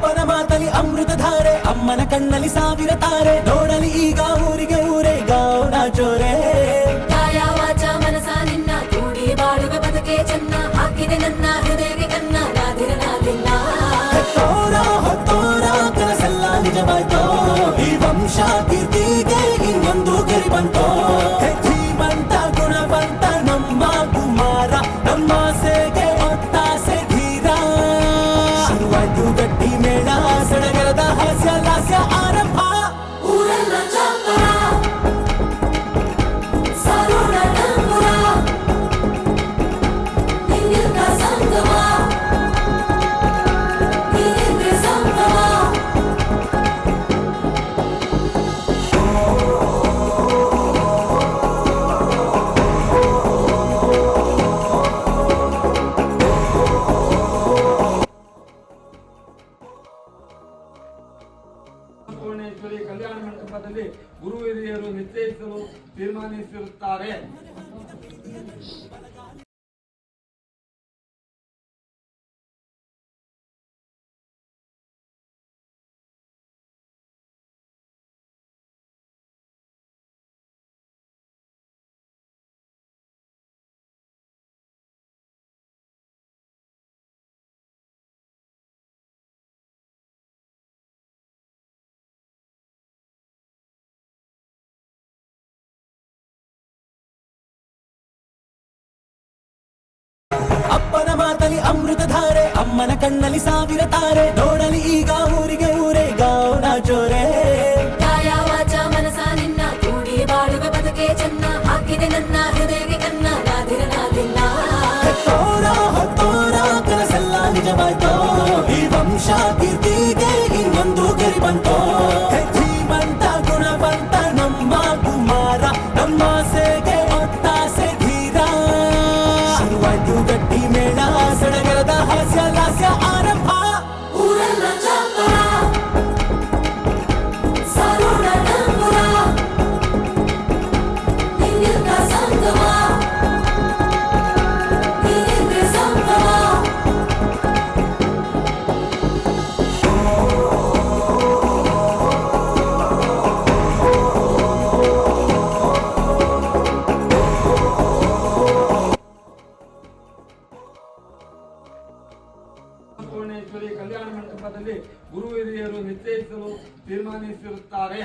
ಅಪ್ಪನ ಮಾತಲಿ ಅಮೃತ ಧಾರೆ ಅಮ್ಮನ ಕಣ್ಣಲ್ಲಿ ಸಾವಿರ ತಾರೆ. ನೋಡಲಿ ಈಗ Gracias, gracias. ಮಂಟಪದಲ್ಲಿ ಗುರು ಹಿರಿಯರು ನಿಶ್ಚಯಿಸಲು ತೀರ್ಮಾನಿಸಿರುತ್ತಾರೆ. ಅಪ್ಪನ ಮಾತಲಿ ಅಮೃತ ಧಾರೆ ಅಮ್ಮನ ಕಣ್ಣಲ್ಲಿ ಸಾವಿರ ತಾರೆ. ನೋಡಲಿ ಈಗ ಸುವರ್ಣೇಶ್ವರಿ ಕಲ್ಯಾಣ ಮಂಟಪದಲ್ಲಿ ಗುರು ಹಿರಿಯರು ನಿಶ್ಚಯಿಸಲು ತೀರ್ಮಾನಿಸಿರುತ್ತಾರೆ.